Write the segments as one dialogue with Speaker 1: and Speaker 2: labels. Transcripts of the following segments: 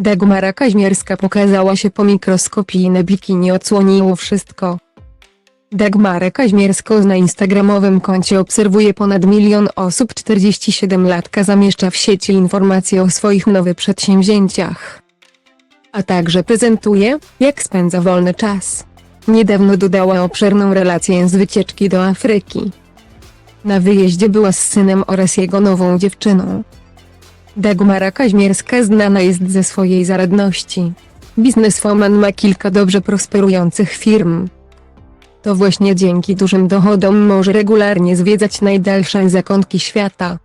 Speaker 1: Dagmara Kaźmierska pokazała się po mikroskopijne bikini odsłoniło wszystko. Dagmarę Kaźmierską na instagramowym koncie obserwuje ponad milion osób 47-latka zamieszcza w sieci informacje o swoich nowych przedsięwzięciach. A także prezentuje, jak spędza wolny czas. Niedawno dodała obszerną relację z wycieczki do Afryki. Na wyjeździe była z synem oraz jego nową dziewczyną. Dagmara Kaźmierska znana jest ze swojej zaradności. Bizneswoman ma kilka dobrze prosperujących firm. To właśnie dzięki dużym dochodom może regularnie zwiedzać najdalsze zakątki świata.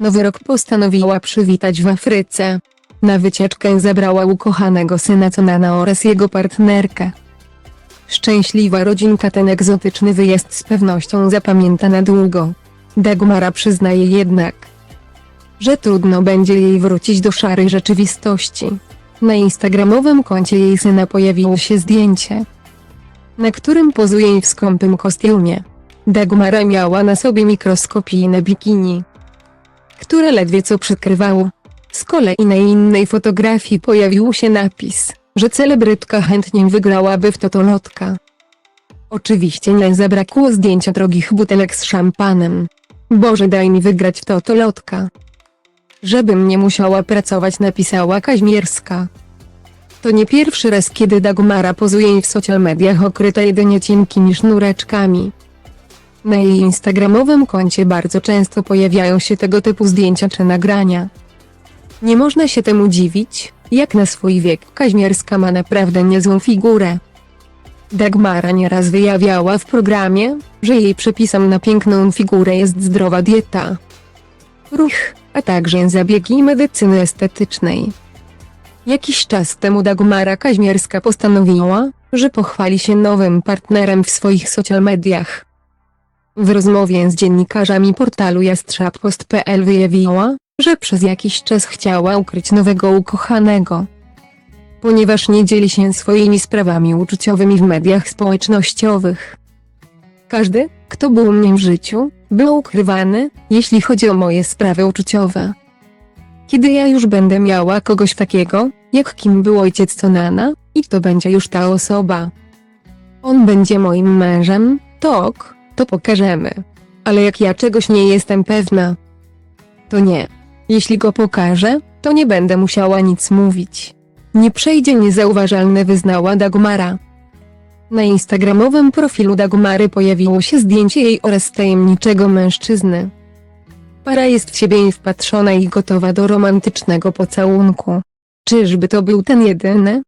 Speaker 1: Nowy rok postanowiła przywitać w Afryce. Na wycieczkę zabrała ukochanego syna Conana oraz jego partnerkę. Szczęśliwa rodzinka ten egzotyczny wyjazd z pewnością zapamięta na długo. Dagmara przyznaje jednak, że trudno będzie jej wrócić do szarej rzeczywistości. Na instagramowym koncie jej syna pojawiło się zdjęcie, na którym pozuje w skąpym kostiumie. Dagmara miała na sobie mikroskopijne bikini, które ledwie co przykrywało. Z kolei na innej fotografii pojawił się napis, że celebrytka chętnie wygrałaby w totolotka. Oczywiście nie zabrakło zdjęcia drogich butelek z szampanem. Boże daj mi wygrać w totolotka. Żebym nie musiała pracować napisała Kaźmierska. To nie pierwszy raz kiedy Dagmara pozuje w social mediach okryta jedynie cienkimi sznureczkami. Na jej instagramowym koncie bardzo często pojawiają się tego typu zdjęcia czy nagrania. Nie można się temu dziwić, jak na swój wiek Kaźmierska ma naprawdę niezłą figurę. Dagmara nieraz wyjawiała w programie, że jej przepisem na piękną figurę jest zdrowa dieta, ruch, a także zabiegi medycyny estetycznej. Jakiś czas temu Dagmara Kaźmierska postanowiła, że pochwali się nowym partnerem w swoich social mediach. W rozmowie z dziennikarzami portalu jastrzabpost.pl wyjawiła, że przez jakiś czas chciała ukryć nowego ukochanego. Ponieważ nie dzieli się swoimi sprawami uczuciowymi w mediach społecznościowych. Każdy, kto był mnie w życiu, był ukrywany, jeśli chodzi o moje sprawy uczuciowe. Kiedy ja już będę miała kogoś takiego, jak kim był ojciec Conana, i to będzie już ta osoba. On będzie moim mężem, to ok, to pokażemy. Ale jak ja czegoś nie jestem pewna, to nie. Jeśli go pokażę, to nie będę musiała nic mówić. Nie przejdzie niezauważalne wyznała Dagmara. Na instagramowym profilu Dagmary pojawiło się zdjęcie jej oraz tajemniczego mężczyzny. Para jest w siebie wpatrzona i gotowa do romantycznego pocałunku. Czyżby to był ten jedyny,